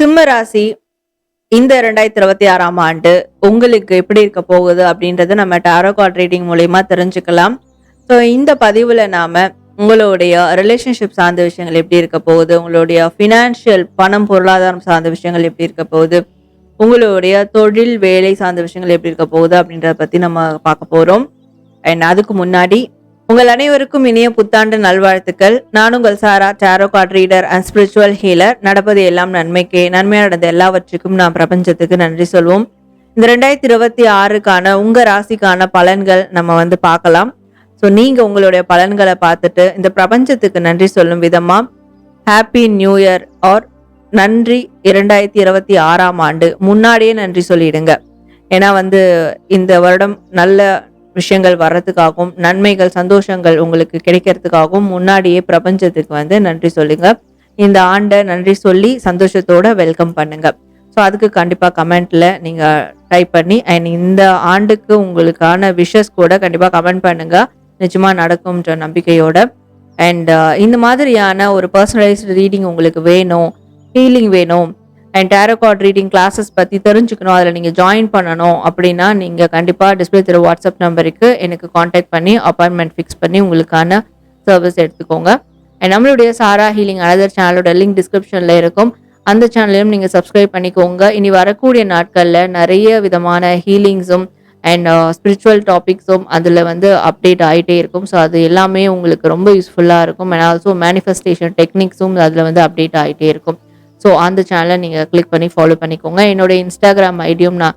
சிம்ம ராசி இந்த ரெண்டாயிரத்தி இருபத்தி ஆறாம் ஆண்டு உங்களுக்கு எப்படி இருக்க போகுது அப்படின்றத நம்ம டாரோ கார்ட் ரீடிங் மூலயமா தெரிஞ்சுக்கலாம். ஸோ இந்த பதிவில் நாம் உங்களுடைய ரிலேஷன்ஷிப் சார்ந்த விஷயங்கள் எப்படி இருக்க போகுது உங்களுடைய ஃபினான்ஷியல் பணம் பொருளாதாரம் சார்ந்த விஷயங்கள் எப்படி இருக்க போகுது உங்களுடைய தொழில் வேலை சார்ந்த விஷயங்கள் எப்படி இருக்க போகுது அப்படின்றத பற்றி நம்ம பார்க்க போகிறோம் அண்ட் அதுக்கு முன்னாடி உங்கள் அனைவருக்கும் இனிய புத்தாண்டு நல்வாழ்த்துக்கள். நான் உங்கள் Sara tarot card reader and spiritual healer நடப்பது எல்லாம் நன்மைக்கே. நன்மையாக நடந்த எல்லாவற்றுக்கும் நான் பிரபஞ்சத்துக்கு நன்றி சொல்வோம். இந்த ரெண்டாயிரத்தி இருபத்தி ஆறுக்கான உங்க ராசிக்கான பலன்கள் நம்ம வந்து பார்க்கலாம். ஸோ நீங்கள் உங்களுடைய பலன்களை பார்த்துட்டு இந்த பிரபஞ்சத்துக்கு நன்றி சொல்லும் விதமாக ஹாப்பி நியூ இயர் ஆர் நன்றி இரண்டாயிரத்தி இருபத்தி ஆறாம் ஆண்டு. முன்னாடியே நன்றி சொல்லிடுங்க. ஏன்னா வந்து இந்த வருடம் நல்ல விஷயங்கள் வர்றதுக்காகவும் நன்மைகள் சந்தோஷங்கள் உங்களுக்கு கிடைக்கிறதுக்காகவும் முன்னாடியே பிரபஞ்சத்துக்கு வந்து நன்றி சொல்லுங்க. இந்த ஆண்டை நன்றி சொல்லி சந்தோஷத்தோட வெல்கம் பண்ணுங்க. ஸோ அதுக்கு கண்டிப்பாக கமெண்ட்ல நீங்க டைப் பண்ணி அண்ட் இந்த ஆண்டுக்கு உங்களுக்கான விஷஸ் கூட கண்டிப்பாக கமெண்ட் பண்ணுங்க. நிஜமாக நடக்கும்ன்ற நம்பிக்கையோட. அண்ட் uh, இந்த மாதிரியான ஒரு பர்சனலைஸ்டு ரீடிங் உங்களுக்கு வேணும் ஹீலிங் வேணும் and tarot card reading classes பற்றி தெரிஞ்சுக்கணும். அதில் நீங்கள் ஜாயின் பண்ணணும் அப்படின்னா நீங்கள் கண்டிப்பாக டிஸ்பிளே திரு வாட்ஸ்அப் நம்பருக்கு எனக்கு காண்டாக்ட் பண்ணி அப்பாயின்மெண்ட் ஃபிக்ஸ் பண்ணி உங்களுக்கான சர்வீஸ் எடுத்துக்கோங்க. அண்ட் நம்மளுடைய சாரா ஹீலிங் அனதர் சேனலோட லிங்க் டிஸ்கிரிப்ஷனில் இருக்கும். அந்த சேனலையும் நீங்கள் சப்ஸ்கிரைப் பண்ணிக்கோங்க. இனி வரக்கூடிய நாட்களில் நிறைய விதமான ஹீலிங்ஸும் அண்ட் ஸ்பிரிச்சுவல் டாபிக்ஸும் அதில் வந்து அப்டேட் ஆகிட்டே இருக்கும். ஸோ அது எல்லாமே உங்களுக்கு ரொம்ப யூஸ்ஃபுல்லாக இருக்கும். அண்ட் ஆல்சோ மேனிஃபெஸ்டேஷன் டெக்னிக்ஸும் அதில் வந்து அப்டேட் ஆகிட்டே இருக்கும். ஸோ அந்த சேனலை நீங்கள் கிளிக் பண்ணி ஃபாலோ பண்ணிக்கோங்க. என்னோட இன்ஸ்டாகிராம் ஐடியும் நான்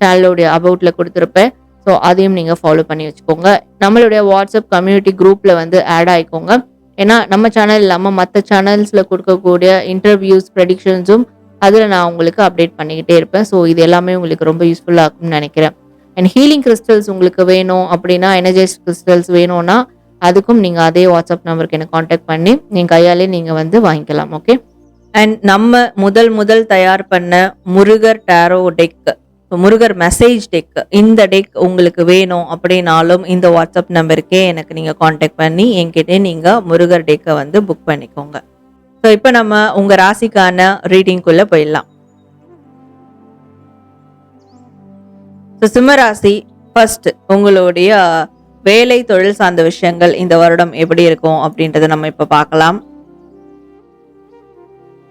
சேனலோடைய அபவுட்டில் கொடுத்துருப்பேன். ஸோ அதையும் நீங்கள் ஃபாலோ பண்ணி வச்சுக்கோங்க. நம்மளுடைய வாட்ஸ்அப் கம்யூனிட்டி குரூப்பில் வந்து ஆட் ஆகிக்கோங்க ஏன்னா நம்ம சேனல் இல்லாமல் மற்ற சேனல்ஸில் கொடுக்கக்கூடிய இன்டர்வியூஸ் ப்ரெடிக்ஷன்ஸும் அதில் நான் உங்களுக்கு அப்டேட் பண்ணிக்கிட்டே இருப்பேன். ஸோ இது எல்லாமே உங்களுக்கு ரொம்ப யூஸ்ஃபுல்லாக இருக்கும்னு நினைக்கிறேன். அண்ட் ஹீலிங் கிறிஸ்டல்ஸ் உங்களுக்கு வேணும் அப்படின்னா எனர்ஜைஸ் கிறிஸ்டல்ஸ் வேணும்னா அதுக்கும் நீங்கள் அதே வாட்ஸ்அப் நம்பருக்கு எனக்கு காண்டாக்ட் பண்ணி நீங்கள் கையாலே நீங்கள் வந்து வாங்கிக்கலாம். ஓகே அண்ட் நம்ம முதல் முதல் தயார் பண்ண Murugar tarot deck Murugar message deck இந்த டெக் உங்களுக்கு வேணும் அப்படின்னாலும் இந்த வாட்ஸ்அப் நம்பருக்கே எனக்கு நீங்கள் காண்டாக்ட் பண்ணி என்கிட்ட நீங்கள் முருகர் டெக்கை வந்து புக் பண்ணிக்கோங்க. ஸோ இப்போ நம்ம உங்கள் ராசிக்கான ரீடிங்குள்ளே போயிடலாம். ஸோ சிம்மராசி ஃபர்ஸ்ட் உங்களுடைய வேலை தொழில் சார்ந்த விஷயங்கள் இந்த வருடம் எப்படி இருக்கும் அப்படின்றத நம்ம இப்போ பார்க்கலாம்.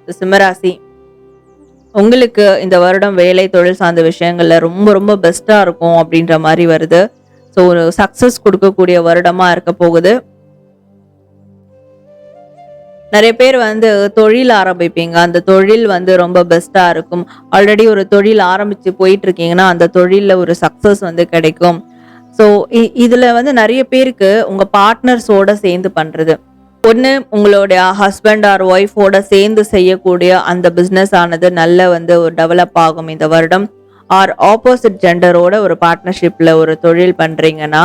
சிம்மராசி உங்களுக்கு இந்த வருடம் வேலை தொழில் சார்ந்த விஷயங்களில் ரொம்ப ரொம்ப பெஸ்ட்டாக இருக்கும் அப்படின்ற மாதிரி வருது. ஸோ ஒரு சக்ஸஸ் கொடுக்கக்கூடிய வருடமாக இருக்க போகுது. நிறைய பேர் வந்து தொழில் ஆரம்பிப்பீங்க. அந்த தொழில் வந்து ரொம்ப பெஸ்ட்டாக இருக்கும். ஆல்ரெடி ஒரு தொழில் ஆரம்பித்து போயிட்டு இருக்கீங்கன்னா அந்த தொழிலில் ஒரு சக்சஸ் வந்து கிடைக்கும். ஸோ இதில் வந்து நிறைய பேருக்கு உங்கள் பார்ட்னர்ஸோட சேர்ந்து பண்ணுறது ஒன்று உங்களுடைய ஹஸ்பண்ட் ஆர் ஒய்ஃபோட சேர்ந்து செய்யக்கூடிய அந்த பிஸ்னஸ் ஆனது நல்ல வந்து ஒரு டெவலப் ஆகும். இந்த வருடம் ஆர் ஆப்போசிட் ஜெண்டரோட ஒரு பார்ட்னர்ஷிப்பில் ஒரு தொழில் பண்ணுறீங்கன்னா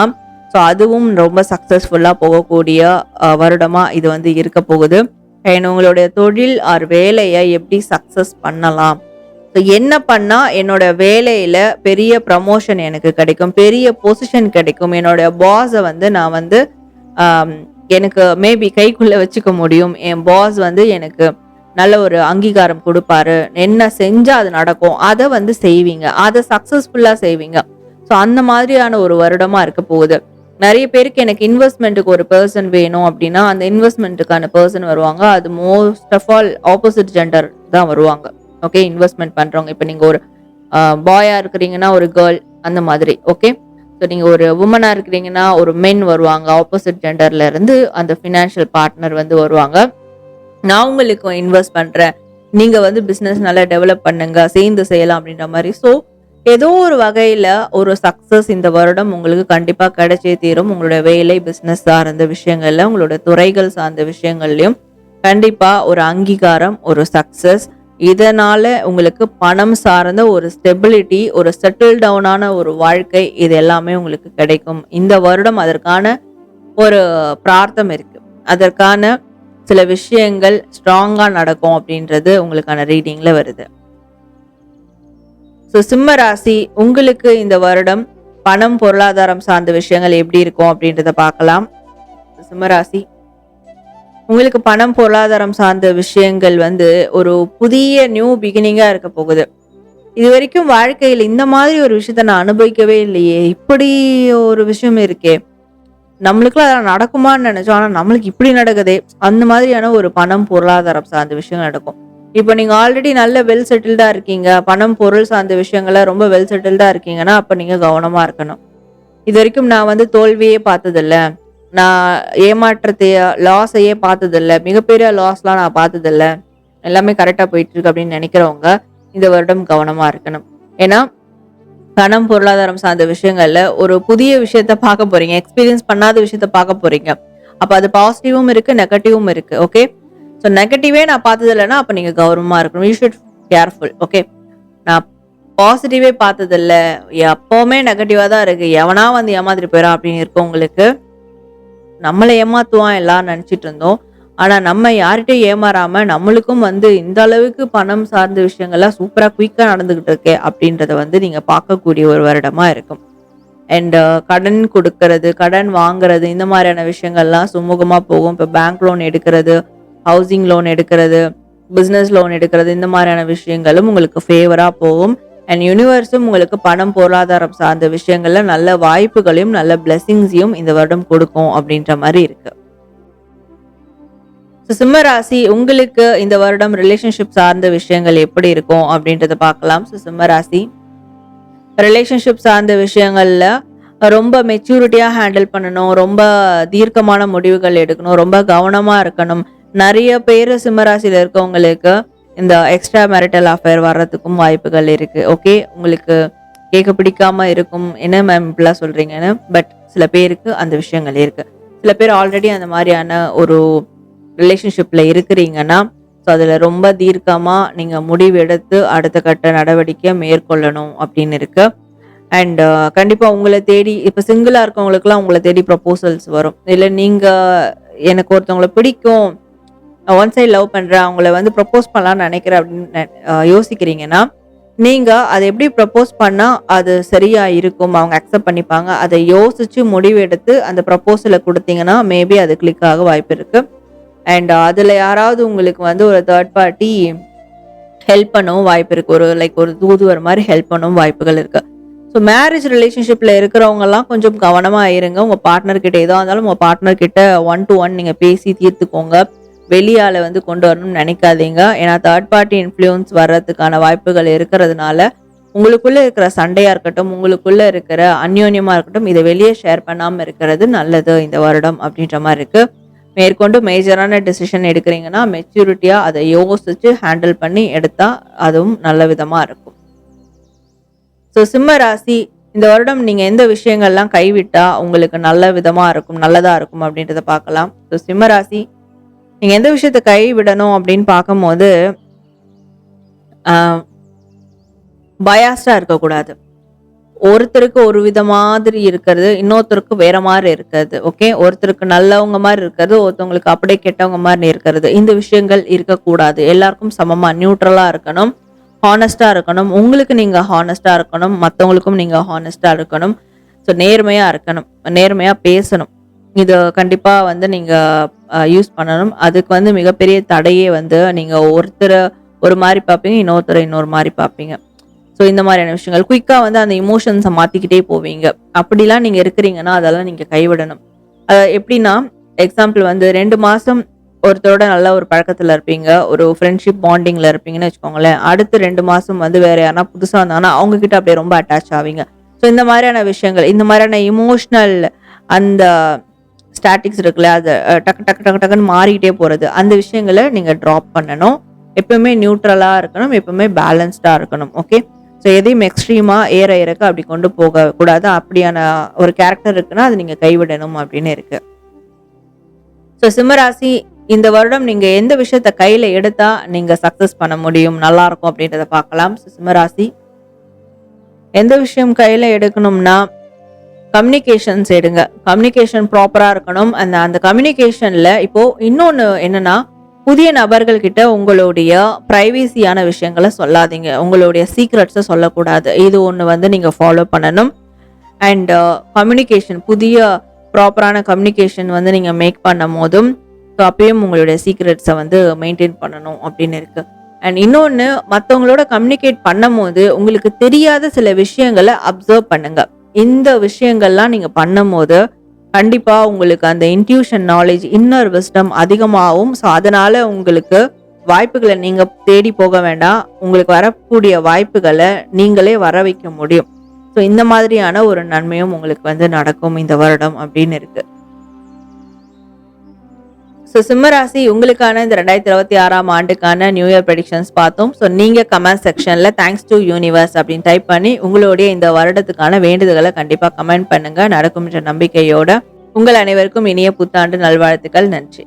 ஸோ அதுவும் ரொம்ப சக்ஸஸ்ஃபுல்லாக போகக்கூடிய வருடமாக இது வந்து இருக்க போகுது. அண்ட் உங்களுடைய தொழில் ஆர் வேலையை எப்படி சக்ஸஸ் பண்ணலாம்? ஸோ என்ன பண்ணால் என்னோட வேலையில் பெரிய ப்ரமோஷன் எனக்கு கிடைக்கும் பெரிய பொசிஷன் கிடைக்கும். என்னோட பாஸை வந்து நான் வந்து எனக்கு மேபி கைக்குள்ளே வச்சுக்க முடியும். என் பாஸ் வந்து எனக்கு நல்ல ஒரு அங்கீகாரம் கொடுப்பாரு. என்ன செஞ்சால் அது நடக்கும். அதை வந்து செய்வீங்க. அதை சக்ஸஸ்ஃபுல்லாக செய்வீங்க. ஸோ அந்த மாதிரியான ஒரு வருடமாக இருக்க போகுது. நிறைய பேருக்கு எனக்கு இன்வெஸ்ட்மெண்ட்டுக்கு ஒரு பர்சன் வேணும் அப்படின்னா அந்த இன்வெஸ்ட்மெண்ட்டுக்கான பர்சன் வருவாங்க. அது most of all opposite gender தான் வருவாங்க. ஓகே இன்வெஸ்ட்மெண்ட் பண்ணுறவங்க இப்போ நீங்கள் ஒரு பாயாக இருக்கிறீங்கன்னா ஒரு கேர்ள் அந்த மாதிரி. ஓகே ஸோ நீங்கள் ஒரு உமனாக இருக்கிறீங்கன்னா ஒரு மென் வருவாங்க. ஆப்போசிட் ஜெண்டர்ல இருந்து அந்த ஃபினான்ஷியல் பார்ட்னர் வந்து வருவாங்க. நான் உங்களுக்கு இன்வெஸ்ட் பண்ணுறேன் நீங்கள் வந்து பிஸ்னஸ் நல்லா டெவலப் பண்ணுங்க சேர்ந்து செய்யலாம் அப்படின்ற மாதிரி. ஸோ ஏதோ ஒரு வகையில் ஒரு சக்ஸஸ் இந்த வருடம் உங்களுக்கு கண்டிப்பாக கிடைச்சே தீரும். உங்களோட வேலை பிஸ்னஸ் சார்ந்த விஷயங்கள்ல உங்களோட துறைகள் சார்ந்த விஷயங்கள்லையும் கண்டிப்பாக ஒரு அங்கீகாரம் ஒரு சக்ஸஸ் இதனால் உங்களுக்கு பணம் சார்ந்த ஒரு ஸ்டெபிலிட்டி ஒரு செட்டில் டவுனான ஒரு வாழ்க்கை இது எல்லாமே உங்களுக்கு கிடைக்கும். இந்த வருடம் அதற்கான ஒரு பிரார்த்தம் இருக்குது அதற்கான சில விஷயங்கள் ஸ்ட்ராங்காக நடக்கும் அப்படின்றது உங்களுக்கான ரீடிங்கில் வருது. ஸோ சிம்ம ராசி உங்களுக்கு இந்த வருடம் பணம் பொருளாதாரம் சார்ந்த விஷயங்கள் எப்படி இருக்கும் அப்படின்றத பார்க்கலாம். சிம்ம ராசி உங்களுக்கு பணம் பொருளாதாரம் சார்ந்த விஷயங்கள் வந்து ஒரு புதிய நியூ பிகினிங்காக இருக்க போகுது. இது வரைக்கும் வாழ்க்கையில் இந்த மாதிரி ஒரு விஷயத்த நான் அனுபவிக்கவே இல்லையே. இப்படி ஒரு விஷயம் இருக்கே. நம்மளுக்குலாம் அதெல்லாம் நடக்குமான்னு நினச்சோம். ஆனால் நம்மளுக்கு இப்படி நடக்குதே. அந்த மாதிரியான ஒரு பணம் பொருளாதாரம் சார்ந்த விஷயம் நடக்கும். இப்போ நீங்கள் ஆல்ரெடி நல்ல வெல் செட்டில்டாக இருக்கீங்க. பணம் பொருள் சார்ந்த விஷயங்கள ரொம்ப வெல் செட்டில்டாக இருக்கீங்கன்னா அப்போ நீங்கள் கவனமாக இருக்கணும். இது வரைக்கும் நான் வந்து தோல்வியே பார்த்ததில்ல. நான் ஏமாற்றத்தைய லாஸையே பார்த்ததில்ல. மிகப்பெரிய லாஸ்லாம் நான் பார்த்ததில்ல. எல்லாமே கரெக்டாக போயிட்டுருக்கு அப்படின்னு நினைக்கிறவங்க இந்த வருடம் கவனமாக இருக்கணும். ஏன்னா பணம் பொருளாதாரம் சார்ந்த விஷயங்கள்ல ஒரு புதிய விஷயத்த பார்க்க போறீங்க. எக்ஸ்பீரியன்ஸ் பண்ணாத விஷயத்த பார்க்க போறீங்க. அப்போ அது பாசிட்டிவும் இருக்கு நெகட்டிவும் இருக்கு ஓகே ஸோ நெகட்டிவே நான் பார்த்தது இல்லைன்னா நீங்கள் கௌரவமாக இருக்கணும். யூ ஷுட் கேர்ஃபுல் ஓகே நான் பாசிட்டிவே பார்த்ததில்ல. எப்போவுமே நெகட்டிவாக தான் இருக்குது எவனா வந்து ஏமாத்திட்டு போயிடும் அப்படின்னு இருக்கோம் உங்களுக்கு நம்மளை ஏமாத்துவான் எல்லாம் நினச்சிட்டு இருந்தோம். ஆனால் நம்ம யார்கிட்டையும் ஏமாறாமல் நம்மளுக்கும் வந்து இந்த அளவுக்கு பணம் சார்ந்த விஷயங்கள்லாம் சூப்பராக குயிக்காக நடந்துக்கிட்டு இருக்கே அப்படின்றத வந்து நீங்கள் பார்க்கக்கூடிய ஒரு வருடமாக இருக்கும். அண்ட் uh, கடன் கொடுக்கறது கடன் வாங்குறது இந்த மாதிரியான விஷயங்கள்லாம் சுமூகமாக போகும். இப்போ பேங்க் லோன் எடுக்கிறது ஹவுசிங் லோன் எடுக்கிறது பிஸ்னஸ் லோன் எடுக்கிறது இந்த மாதிரியான விஷயங்களும் உங்களுக்கு ஃபேவராக போகும். அண்ட் யூனிவர்ஸும் உங்களுக்கு பணம் பொருளாதாரம் சார்ந்த விஷயங்களில் நல்ல வாய்ப்புகளையும் நல்ல பிளெஸிங்ஸையும் இந்த வருடம் கொடுக்கும் அப்படின்ற மாதிரி இருக்கு. ஸோ சிம்மராசி உங்களுக்கு இந்த வருடம் ரிலேஷன்ஷிப் சார்ந்த விஷயங்கள் எப்படி இருக்கும் அப்படின்றத பார்க்கலாம். ஸோ சிம்மராசி ரிலேஷன்ஷிப் சார்ந்த விஷயங்களில் ரொம்ப மெச்சூரிட்டியாக ஹேண்டில் பண்ணணும் ரொம்ப தீர்க்கமான முடிவுகள் எடுக்கணும் ரொம்ப கவனமாக இருக்கணும். நிறைய பேர் சிம்மராசியில் இருக்கவங்களுக்கு இந்த எக்ஸ்ட்ரா மேரிட்டல் அஃபேர் வர்றதுக்கும் வாய்ப்புகள் இருக்குது ஓகே உங்களுக்கு கேட்க பிடிக்காம இருக்கும். என்ன மேம் இப்படிலாம் சொல்கிறீங்கன்னு பட் சில பேருக்கு அந்த விஷயங்கள் இருக்குது சில பேர் ஆல்ரெடி அந்த மாதிரியான ஒரு ரிலேஷன்ஷிப்பில் இருக்கிறீங்கன்னா ஸோ அதில் ரொம்ப தீர்க்கமாக நீங்கள் முடிவெடுத்து அடுத்த கட்ட நடவடிக்கை மேற்கொள்ளணும் அப்படின்னு இருக்கு. அண்ட் uh, கண்டிப்பாக உங்களை தேடி இப்போ சிங்கிளாக இருக்கவங்களுக்குலாம் உங்களை தேடி ப்ரப்போசல்ஸ் வரும். இல்லை நீங்கள் எனக்கு ஒருத்தவங்களை பிடிக்கும் ஒன் சைட் லவ் பண்ணுறேன் அவங்கள வந்து ப்ரப்போஸ் பண்ணலாம்னு நினைக்கிறேன் அப்படின்னு நெ- யோசிக்கிறீங்கன்னா நீங்கள் அதை எப்படி ப்ரப்போஸ் பண்ணால் அது சரியாக இருக்கும் அவங்க அக்செப்ட் பண்ணிப்பாங்க அதை யோசித்து முடிவெடுத்து அந்த ப்ரப்போசலை கொடுத்தீங்கன்னா மேபி அது கிளிக் ஆக வாய்ப்பு இருக்குது அண்ட் அதில் யாராவது உங்களுக்கு வந்து ஒரு தேர்ட் பார்ட்டி ஹெல்ப் பண்ணவும் வாய்ப்பு இருக்குது ஒரு லைக் ஒரு தூதுவர் மாதிரி ஹெல்ப் பண்ணவும் வாய்ப்புகள் இருக்குது ஸோ மேரேஜ் ரிலேஷன்ஷிப்பில் இருக்கிறவங்கலாம் கொஞ்சம் கவனமாக இருங்க. உங்கள் பார்ட்னர்கிட்ட எதாக இருந்தாலும் உங்கள் பார்ட்னர்கிட்ட ஒன் டு ஒன் நீங்கள் பேசி தீர்த்துக்கோங்க. வெளியால் வந்து கொண்டு வரணும்னு நினைக்காதீங்க. ஏன்னா தேர்ட் பார்ட்டி இன்ஃப்ளூயன்ஸ் வர்றதுக்கான வாய்ப்புகள் இருக்கிறதுனால உங்களுக்குள்ளே இருக்கிற சண்டையாக இருக்கட்டும் உங்களுக்குள்ளே இருக்கிற அந்யோன்யமாக இருக்கட்டும் இதை வெளியே ஷேர் பண்ணாமல் இருக்கிறது நல்லது இந்த வருடம் அப்படின்ற மாதிரி இருக்குது மேற்கொண்டு மேஜரான டெசிஷன் எடுக்கிறீங்கன்னா மெச்சூரிட்டியாக அதை யோசித்து ஹேண்டில் பண்ணி எடுத்தால் அதுவும் நல்ல விதமாக இருக்கும். ஸோ சிம்ம ராசி இந்த வருடம் நீங்கள் எந்த விஷயங்கள்லாம் கைவிட்டால் உங்களுக்கு நல்ல விதமாக இருக்கும் நல்லதாக இருக்கும் அப்படின்றத பார்க்கலாம். ஸோ சிம்ம ராசி நீங்கள் எந்த விஷயத்தை கைவிடணும் அப்படின்னு பார்க்கும்போது பயாஸ்டாக இருக்கக்கூடாது. ஒருத்தருக்கு ஒரு வித மாதிரி இருக்கிறது இன்னொருத்தருக்கு வேற மாதிரி இருக்கிறது ஓகே ஒருத்தருக்கு நல்லவங்க மாதிரி இருக்கிறது ஒருத்தவங்களுக்கு அப்படியே கெட்டவங்க மாதிரி இருக்கிறது. இந்த விஷயங்கள் இருக்கக்கூடாது. எல்லாருக்கும் சமமாக நியூட்ரலாக இருக்கணும். ஹானஸ்டாக இருக்கணும். உங்களுக்கு நீங்கள் ஹானஸ்டாக இருக்கணும். மற்றவங்களுக்கும் நீங்கள் ஹானஸ்டாக இருக்கணும். ஸோ நேர்மையாக இருக்கணும். நேர்மையாக பேசணும். இது கண்டிப்பாக வந்து நீங்கள் யூஸ் பண்ணணும். அதுக்கு வந்து மிகப்பெரிய தடையே வந்து நீங்க ஒருத்தரை ஒரு மாதிரி பார்ப்பீங்க இன்னொருத்தரை இன்னொரு மாதிரி பார்ப்பீங்க ஸோ இந்த மாதிரியான விஷயங்கள். குயிக்காக வந்து அந்த இமோஷன்ஸை மாற்றிக்கிட்டே போவீங்க. அப்படிலாம் நீங்கள் இருக்கிறீங்கன்னா அதெல்லாம் நீங்கள் கைவிடணும். எப்படின்னா எக்ஸாம்பிள் வந்து ரெண்டு மாதம் ஒருத்தரோட நல்ல ஒரு பழக்கத்தில் இருப்பீங்க. ஒரு ஃப்ரெண்ட்ஷிப் பாண்டிங்கில் இருப்பீங்கன்னு வச்சுக்கோங்களேன். அடுத்து ரெண்டு மாதம் வந்து வேற யாரா புதுசாக இருந்தாங்கன்னா அவங்க கிட்ட அப்படியே ரொம்ப அட்டாச் ஆவீங்க. ஸோ இந்த மாதிரியான விஷயங்கள் இந்த மாதிரியான இமோஷ்னல் அந்த ஸ்டாட்டிக்ஸ் இருக்குல்ல அது டக்கு டக்கு டக்கு டக்குன்னு மாறிக்கிட்டே போகிறது அந்த விஷயங்களை நீங்கள் ட்ராப் பண்ணணும். எப்பவுமே நியூட்ரலாக இருக்கணும் எப்பவுமே பேலன்ஸ்டாக இருக்கணும் ஓகே ஸோ எதையும் எக்ஸ்ட்ரீமாக ஏற இறக்க அப்படி கொண்டு போகக்கூடாது அப்படியான ஒரு கேரக்டர் இருக்குன்னா அது நீங்கள் கைவிடணும் அப்படின்னு இருக்குது ஸோ சிம்மராசி இந்த வருடம் நீங்கள் எந்த விஷயத்த கையில் எடுத்தால் நீங்கள் சக்ஸஸ் பண்ண முடியும் நல்லாயிருக்கும் அப்படின்றத பார்க்கலாம். ஸோ சிம்மராசி எந்த விஷயம் கையில் எடுக்கணும்னா கம்யூனிகேஷன்ஸ் எடுங்க. கம்யூனிகேஷன் ப்ராப்பராக இருக்கணும். அந்த அந்த கம்யூனிகேஷனில் இப்போது இன்னொன்று என்னென்னா புதிய நபர்கள் கிட்ட உங்களுடைய ப்ரைவேசியான விஷயங்களை சொல்லாதீங்க. உங்களுடைய சீக்ரெட்ஸை சொல்லக்கூடாது. இது ஒன்று வந்து நீங்கள் ஃபாலோ பண்ணணும். அண்ட் கம்யூனிகேஷன் uh, புதிய ப்ராப்பரான கம்யூனிகேஷன் வந்து நீங்கள் மேக் பண்ணும் போதும் ஸோ அப்பயும் உங்களுடைய சீக்ரெட்ஸை வந்து மெயின்டைன் பண்ணணும் அப்படின்னு இருக்குது அண்ட் இன்னொன்று மற்றவங்களோட கம்யூனிகேட் பண்ணும்போது உங்களுக்கு தெரியாத சில விஷயங்களை அப்சர்வ் பண்ணுங்கள் இந்த விஷயங்கள்லாம் நீங்கள் பண்ணும்போது கண்டிப்பாக உங்களுக்கு அந்த இன்ட்யூஷன் நாலேஜ் இன்னர் விஸ்டம் அதிகமாகும் ஸோ அதனால் உங்களுக்கு வாய்ப்புகளை நீங்கள் தேடி போக வேண்டாம். உங்களுக்கு வரக்கூடிய வாய்ப்புகளை நீங்களே வர வைக்க முடியும். ஸோ இந்த மாதிரியான ஒரு நன்மையும் உங்களுக்கு வந்து நடக்கும் இந்த வருடம் அப்படின்னு இருக்குது ஸோ சிம்மராசி உங்களுக்கான இந்த ரெண்டாயிரத்தி இருபத்தி ஆறாம் ஆண்டுக்கான நியூ இயர் ப்ரெடிக்ஷன்ஸ் பார்த்தோம். ஸோ நீங்கள் கமெண்ட் செக்ஷனில் தேங்க்ஸ் டு யூனிவர்ஸ் அப்படின்னு டைப் பண்ணி உங்களுடைய இந்த வருடத்துக்கான வேண்டுதல்களை கண்டிப்பாக கமெண்ட் பண்ணுங்கள் நடக்கும் என்ற நம்பிக்கையோட உங்கள் அனைவருக்கும் இனிய புத்தாண்டு நல்வாழ்த்துக்கள். நன்றி.